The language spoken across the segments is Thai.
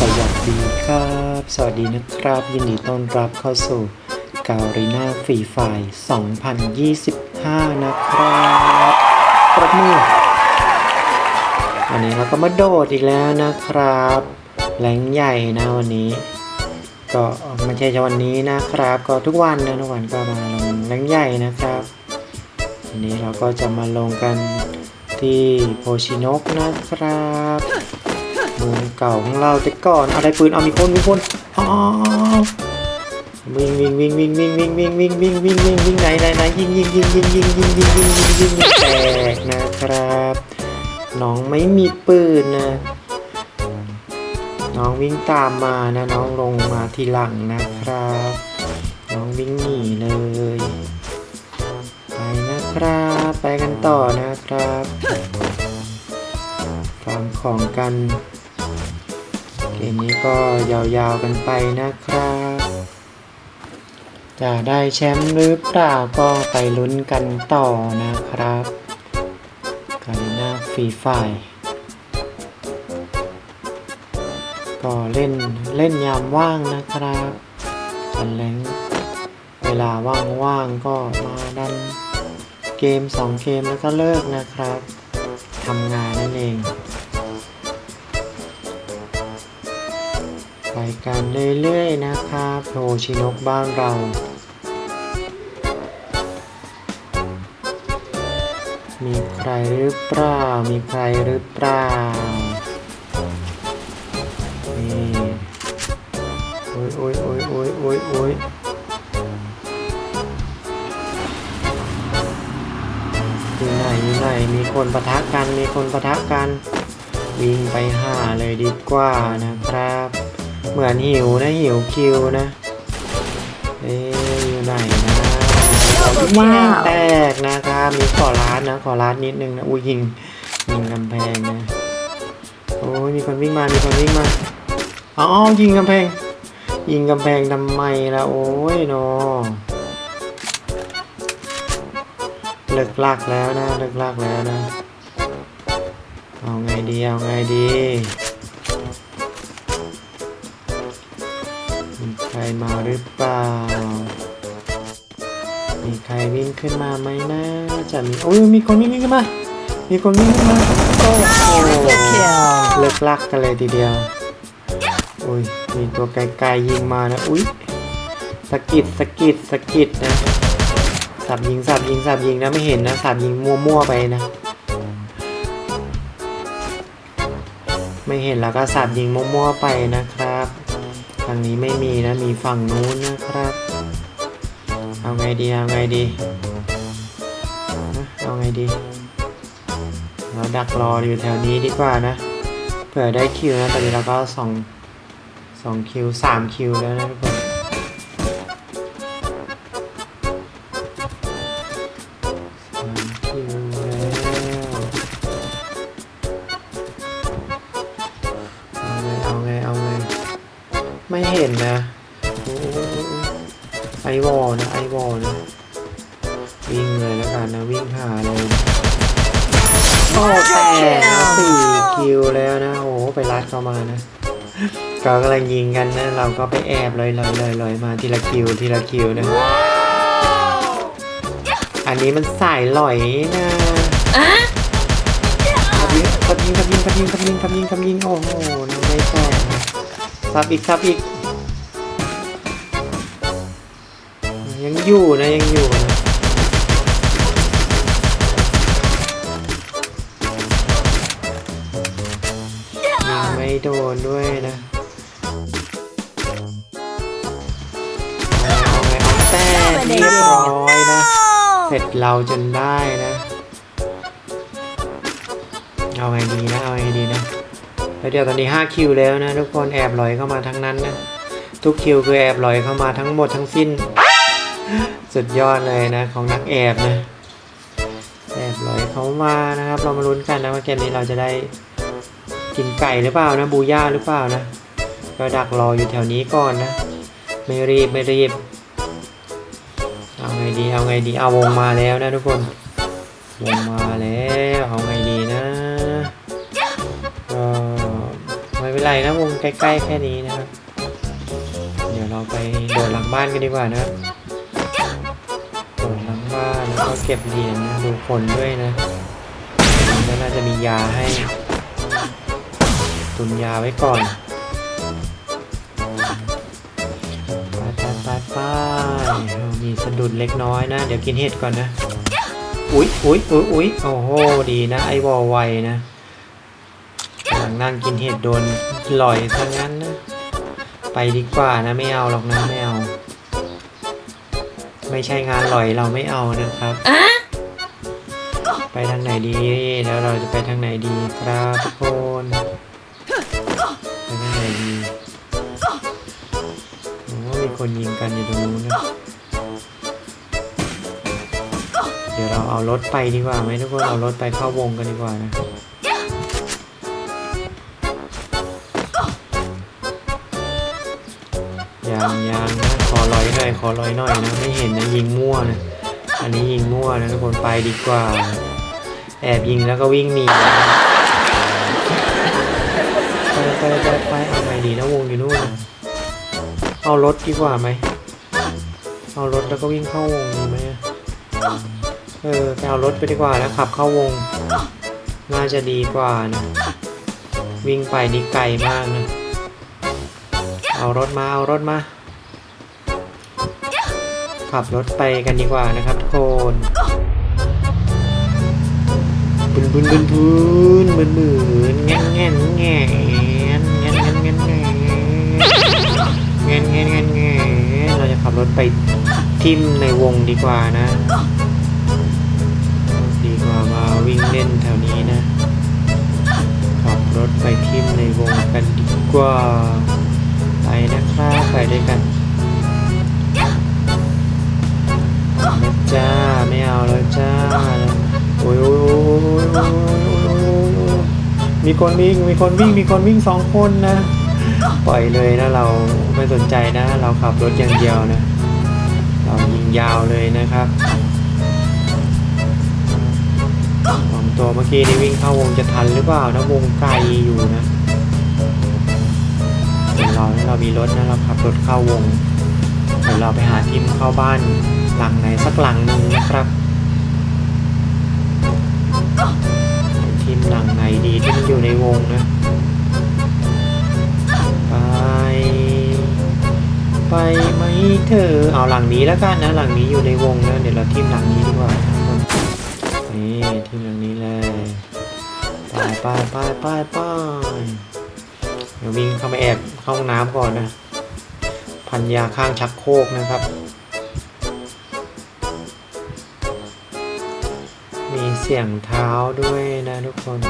สวัสดีครับ สวัสดีนะครับ ยินดีต้อนรับเข้าสู่กา r ีนาฟรีไฟ2025 นะครับปรบมือวันนี้เราก็มาโดดอีกแล้วนะครับ แหลงใหญ่นะวันนี้ ก็ไม่ใช่แค่วันนี้นะครับ ก็ทุกวันนะทุกวันก็มาลงแหลงใหญ่นะครับ วันนี้เราก็จะมาลงกันที่โพชินกนะครับ เมืองเก่าของเราแต่ก่อนอาได้ปืนเอามีคนมีคนอ๋อวิ่งวิ่งวิ่งวิ่งวิ่งวิ่งวิ่งวิ่งวิ่งวิ่งวิ่งวิ่งไหนไหนไหนยิงยิงยิงยิงยิงยิงยิงยิงยิงยิงยิงแตกนะครับน้องไม่มีปืนนะน้องวิ่งตามมานะน้องลงมาทีหลังนะครับ น้องวิ่งหนีเลยไปนะครับไปกันต่อนะครับฟาร์มของกัน เกมนี้ก็ยาวๆกันไปนะครับ จะได้แชมป์หรือเปล่าก็ไปลุ้นกันต่อนะครับกาลิน่าฟรีไฟก็เล่นเล่นยามว่างนะครับจันแรงเวลาว่างๆก็มาดันเกม 2 เกมแล้วก็เลิกนะครับทำงานนั่นเอง กันเรื่อยๆนะครับโทชินกบ้านเรา มีใครหรือเปล่า มีใครหรือเปล่า นี่โอ้ยโอ้ยโอ้ยโอ้ยโอ้ยโอ้ยอยู่ไหนอยู่ไหนมีคนปะทะกัน มีคนปะทะกัน วิ่งไปหาเลยดีกว่านะครับ เหมือนหิวนะหิวคิวนะ เอ๊ะอยู่ไหนนะว้าวแตกนะครับมีขอร้านนะขอร้านนิดนึงนะอุ้ยยิงยิงกำแพงนะโอ้ยมีคนวิ่งมามีคนวิ่งมาอ๋อยิงกำแพง ยิงกำแพงทำไมล่ะโอ้ยเนอเลิกลากแล้วนะเลิกลากแล้วนะเอาไงดีเอาไงดี มีใครมาหรือเปล่า มีใครวิ่งขึ้นมาไหมนะจะมีโอ้ยมีคนวิ่งขึ้นมา มีคนวิ่งขึ้นมาโอ้โหเลิกลักกันเลยทีเดียวอุ้ยมีตัวไกลๆยิงมานะอุ้ยสกิดสกิดสกิดนะสับยิงสับยิงสับยิงนะไม่เห็นนะสับยิงมั่วๆไปนะ ไม่เห็นแล้วก็สับยิงมั่วๆไปนะครับ ทางนี้ไม่มีนะ มีฝั่งนู้นนะครับ เอาไงดี เอาไงดี เอาไงดี เราดักรออยู่แถวนี้ดีกว่านะ เผื่อได้คิวนะ ตอนนี้เราก็สองสองคิวสามคิวแล้วนะทุกคน เห็นนะโอ้โอ้โอ้โอ้ไอวอลนะ ไอวอลนะ วิ่งเลยแล้วกันนะ วิ่งหาเลยนะโอ้แต่นะสี่คิวแล้วนะ โอ้โหไปรัดเข้ามานะก็กำลังยิงกันนะ เราก็ไปแอบลอยลอยลอยลอยมาทีละคิวทีละคิวนะ อันนี้มันสายหลอยนะขับยิงขับยิงขับยิงขับยิงขับยิงขับยิงขับยิงโอ้โหน้องไม่แตกนะซับอีกซับอีก อยู่นะยังอยู่นะยิงไม่โดนด้วยนะเอาไงเอาแต่เรียบร้อยนะ เสร็จเราจนได้นะ เอาไงดีนะเอาไงดีนะแล้วเดี๋ยวตอนนี้ 5 คิวแล้วนะ ทุกคนแอบลอยเข้ามาทั้งนั้นนะ ทุกคิวคือแอบลอยเข้ามาทั้งหมดทั้งสิ้น สุดยอดเลยนะของนักแอบนะแอบลอยเขามานะครับ เรามาลุ้นกันนะว่าเกมนี้เราจะได้กินไก่หรือเปล่านะบูย่าหรือเปล่านะก็ดักรออยู่แถวนี้ก่อนนะไม่รีบไม่รีบเอาไงดีเอาไงดีเอาวงมาแล้วนะทุกคนวงมาแล้วเอาไงดีนะเออไม่เป็นไรไรนะวงใกล้ๆแค่นี้นะครับ เดี๋ยวเราไปโดดหลังบ้านกันดีกว่านะครับ เก็บเหรียญนะดูคนด้วยนะแล้วน่าจะมียาให้ ตุนยาไว้ก่อนไปไปไปไปมีสะดุดเล็กน้อยนะ เดี๋ยวกินเห็ดก่อนนะ อุ๊ยอุ๊ยอุ๊ยอุ๊ยโอ้โห ดีนะ ไอวอลไวนะกำลังนั่งกินเห็ดโดนหลอยซะงั้นนะ ไปดีกว่านะ ไม่เอาหรอกนะ ไม่เอา ไม่ใช่งานหลอยเราไม่เอานะครับ ไปทางไหนดี แล้วเราจะไปทางไหนดีครับทุกคนไปทางไหนดีโอ้มีคนยิงกันอยู่ตรงนู้นนะเดี๋ยวเราเอารถไปดีกว่าไหมทุกคนเอารถไปเข้าวงกันดีกว่านะยางยางนะขอ ลอยหน่อยขอลอยหน่อยนะไม่เห็นนะยิงมั่วนะอันนี้ยิงมั่วนะทุกคนไปดีกว่า แอบยิงแล้วก็วิ่งหนีไปไปไปไปเอาไงดีนะวงอยู่นู่นเอารถดีกว่าไหมเอารถแล้วก็วิ่งเข้าวงดีไหมเออไปเอารถไปดีกว่านะขับเข้าวง น่าจะดีกว่านะ วิ่งไปนี่ไกลมากนะ เอารถมาเอารถมา ขับรถไปกันดีกว่านะครับทุกคนบุนบุนบุนบุนเหมือนเหมือนแง่นแง่นแง่นแง่นแง่นแง่นแง่นแง่นแง่นแง่นเราจะขับรถไปทิมในวงดีกว่านะ ดีกว่ามาวิ่งเล่นแถวนี้นะ ขับรถไปทิมในวงกันดีกว่า ไปนะครับไปด้วยกัน มีคนวิ่งมีคนวิ่งมีคนวิ่งสองคนนะ ปล่อยเลยนะเราไม่สนใจนะ เราขับรถอย่างเดียวนะ เรายิงยาวเลยนะครับสองตัวเมื่อกี้นี่วิ่งเข้าวงจะทันหรือเปล่านะวงไกลอยู่นะเดี๋ยวเราเนี่ยเรามีรถนะเราขับรถเข้าวงเดี๋ยวเราไปหาทีมเข้าบ้านหลังไหนสักหลังหนึ่งนะครับ ทีมหลังไหนดีที่มันอยู่ในวงนะ ไป ไปไหมเธอ เอาหลังนี้แล้วกันนะ หลังนี้อยู่ในวงนะ เดี๋ยวเราทีมหลังนี้ดีกว่า นี่ทีมหลังนี้เลยไปไปไปไปไปเดี๋ยววิ่งเข้าไปแอบเข้าห้องน้ำก่อนนะ พันยาข้างชักโครกนะครับ เสียงเท้าด้วยนะทุกคน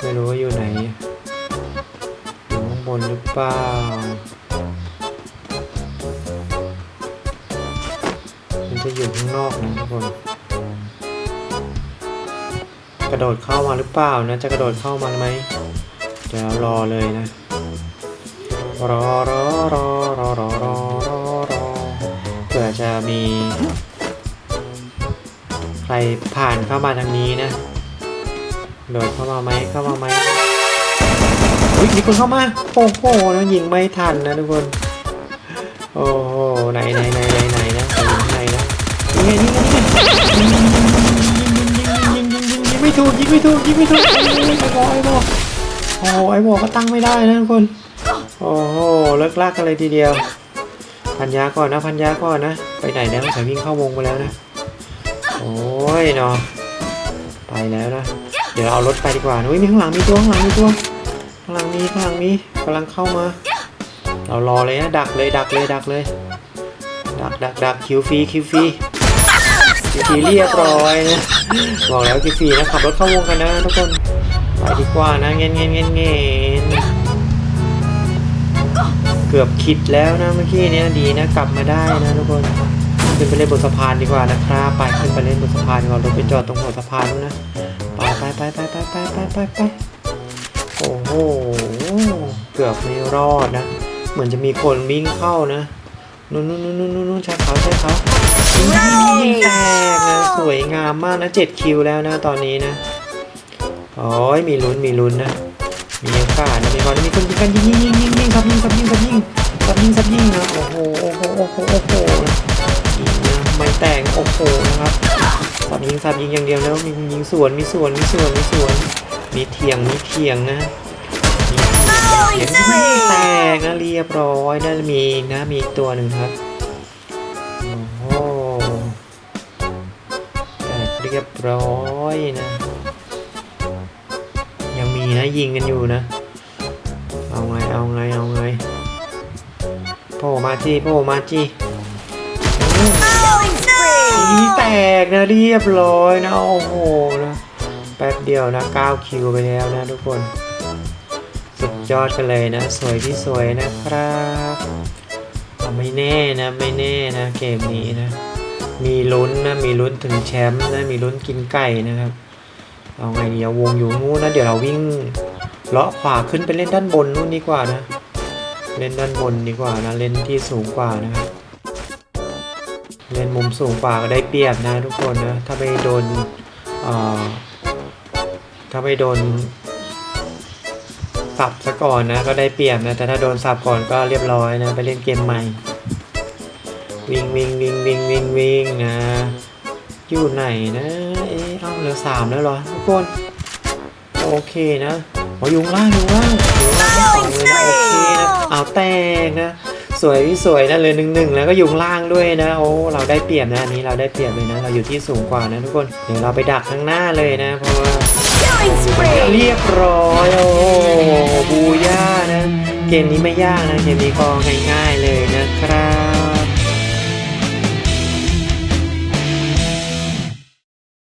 ไม่รู้ว่าอยู่ไหนอยู่ข้างบนหรือเปล่ามันจะอยู่ข้างนอกนะทุกคน กระโดดเข้ามาหรือเปล่านะจะกระโดดเข้ามาไหมเดี๋ยวรอเลยนะรอรอรอรอรอรอรอเผื่อจะมี รผ่านเข้ามาทางนี้นะ โดดเข้ามาไหมเข้ามาไหมอุ๊ยมีคนเข้ามาโอ้โหนะยิงไม่ทันนะทุกคน โอ้โหไหนไหนไหนไหนไหนนะไปยิงไหนนะนี่ไงนี่ไงนี่ไงยิงยิงยิงยิงยิงยิงยิงยิงยิงไม่ถูกยิงไม่ถูกยิงไม่ถูกไอ้บอไอ้บอโอ้โหไอ้หมวกก็ตั้งไม่ได้นะทุกคน โอ้โหเลิกลากกันเลยทีเดียว พันยาก่อนนะพันยาก่อนนะ ไปไหนแล้วสายวิ่งเข้าวงไปแล้วนะ โอ้ยเนาะไปแล้วนะ เดี๋ยวเอารถไปดีกว่านุ้ยมีข้างหลังมีตัวข้างหลังมีตัวข้างหลังมีข้างหลังมีกำลังเข้ามา เรารอเลยนะดักเลยดักเลยดักเลย ดักดักดักคิวฟรีคิวฟรีคิวฟรีเรียบร้อยนะบอกแล้วคิวฟรีนะขับรถเข้าวงกันนะทุกคนไปดีกว่านะเงี้ยเงี้ยเงี้ยเงี้ยเกือบขิดแล้วนะเมื่อกี้เนี้ยดีนะกลับมาได้นะทุกคน ขึ้นไปเล่นบนสะพานดีกว่านะครับไปขึ้นไปเล่นบนสะพานดีกว่ารถไปจอดตรงหัวสะพานนู้นนะไปไปไปไปไปไปไปไปไปโอ้โหเกือบไม่รอดนะ เหมือนจะมีคนวิ่งเข้านะนู่นนู่นนู่นนู่นนู่นใช่เขาใช่เขายิงแตกนะสวยงามมากนะเจ็ดคิวแล้วนะตอนนี้นะโอ้ยมีลุ้นมีลุ้นนะมีโอกาสนะมีโก่อนมีคนยิงกันยิงยิงยิงยิงยิงสับยิงสับยิงสับยิงสับยิงสับยิงนะโอ้โหโอ้โหโอ้โห ยิงสับยิงอย่างเดียวแล้วมียิงสวนมีสวนมีสวนมีสวนมีเถียงมีเถียงนะมีเถียงเถียงแตกนะเรียบร้อยนะมีนะมีอีกตัวหนึ่งครับโอ้โหแตกเรียบร้อยนะ ยังมีนะยิงกันอยู่นะ เอาไงเอาไงเอาไงโผล่มาจีโผล่มาจี อีแตกนะเรียบร้อยนะ โอ้โหนะแป๊บเดียวนะ9คิวไปแล้วนะทุกคน สุดยอดกันเลยนะ สวยที่สวยนะครับไม่แน่นะ ไม่แน่นะ เกมนี้นะ มีลุ้นนะ มีลุ้นถึงแชมป์นะ มีลุ้นกินไก่นะครับเอาไงดีเอาวงอยู่งูนนะ เดี๋ยวเราวิ่งเลาะขวาขึ้นไปเล่นด้านบนนู่นดีกว่านะ เล่นด้านบนดีกว่านะ เล่นที่สูงกว่านะครับ เล่นมุมสูงกว่าก็ได้เปรียบนะทุกคนนะ ถ้าไม่โดนถ้าไม่โดนสับซะก่อนนะก็ได้เปรียบนะ แต่ถ้าโดนสับก่อนก็เรียบร้อยนะ ไปเล่นเกมใหม่ วิ่งวิ่งวิ่งวิ่งวิ่งวิ่งนะ อยู่ไหนนะ เอ๊ะเอ้าเหลือสามแล้วเหรอทุกคนโอเคนะโอยุงล่างยุงล่างยุงล่างสองเลยนะโอเคนะเอาแตกนะ สวยพี่สวยนะเลยหนึ่งหนึ่งแล้วก็อยุงล่างด้วยนะโอ้เราได้เปรียบนะอันนี้เราได้เปรียบเลยนะ เราอยู่ที่สูงกว่านะทุกคนเดี๋ยวเราไปดักข้างหน้าเลยนะเพราะว่าเรียบร้อยโอ้บูย่านะ เกมนี้ไม่ยากนะเกมนี้ก็ง่ายๆเลยนะครับ